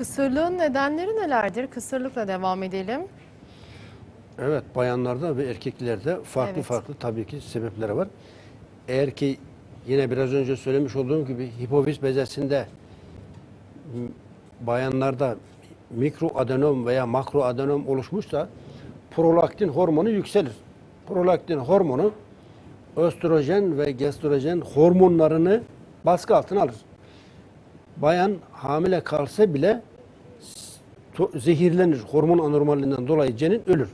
Kısırlığın nedenleri nelerdir? Kısırlıkla devam edelim. Evet, bayanlarda ve erkeklerde farklı Evet. farklı tabii ki sebepleri var. Eğer ki yine biraz önce söylemiş olduğum gibi hipofiz bezesinde bayanlarda mikroadenom veya makroadenom oluşmuşsa prolaktin hormonu yükselir. Prolaktin hormonu östrojen ve gestrojen hormonlarını baskı altına alır. Bayan hamile kalsa bile zehirlenir. Hormon anormalinden dolayı cenin ölür.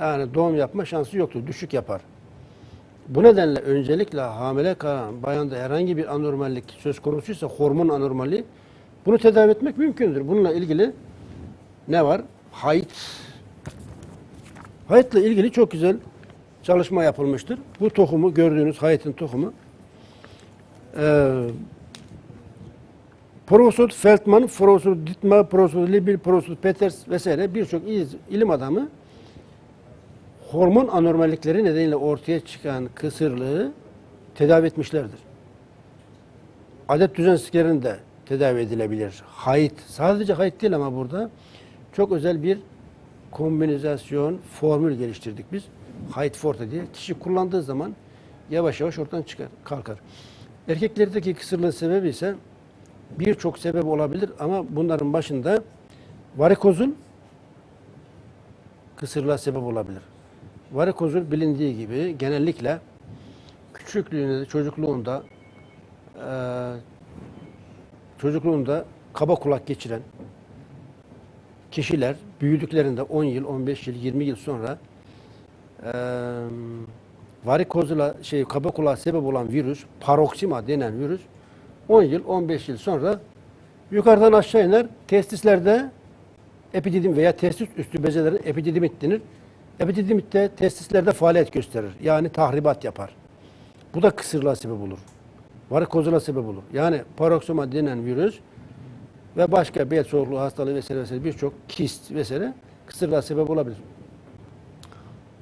Yani doğum yapma şansı yoktur. Düşük yapar. Bu nedenle öncelikle hamile kalan bayanda herhangi bir anormallik söz konusuysa hormon anormali bunu tedavi etmek mümkündür. Bununla ilgili ne var? Hayt. Hayıtla ilgili çok güzel çalışma yapılmıştır. Bu tohumu gördüğünüz hayıtın tohumu eee Profesör Feldman, Profesör Dittmar, Profesör Libil, Profesör Peters vesaire birçok il- ilim adamı hormon anormallikleri nedeniyle ortaya çıkan kısırlığı tedavi etmişlerdir. Adet düzensizliklerin de tedavi edilebilir. Hayt, sadece hayt değil ama burada çok özel bir kombinizasyon formül geliştirdik biz. Hayt Forte diye. Kişi kullandığı zaman yavaş yavaş ortadan çıkar, kalkar. Erkeklerdeki kısırlığın sebebi ise birçok sebep olabilir ama bunların başında varikozun kısırlığa sebep olabilir. Varikozul bilindiği gibi genellikle küçüklüğünde, çocukluğunda eee, çocukluğunda kaba kulak geçiren kişiler büyüdüklerinde 10 yıl, 15 yıl, 20 yıl sonra eee varikozula şey kaba kulağa sebep olan virüs, paroksima denen virüs 10 yıl, 15 yıl sonra yukarıdan aşağı iner. Testislerde epididim veya testis üstü bezelerin epididimit denir. Epididimit de testislerde faaliyet gösterir. Yani tahribat yapar. Bu da kısırlığa sebep olur. Varikozula sebep olur. Yani paroksima denen virüs ve başka bel soğukluğu hastalığı vesaire vesaire birçok kist vesaire kısırlığa sebep olabilir.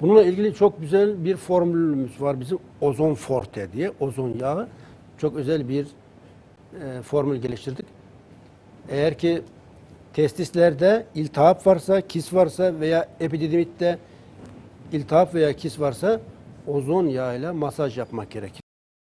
Bununla ilgili çok güzel bir formülümüz var bizim ozon forte diye ozon yağı çok özel bir e, formül geliştirdik. Eğer ki testislerde iltihap varsa, kis varsa veya epididimitte iltihap veya kis varsa ozon yağıyla masaj yapmak gerekir.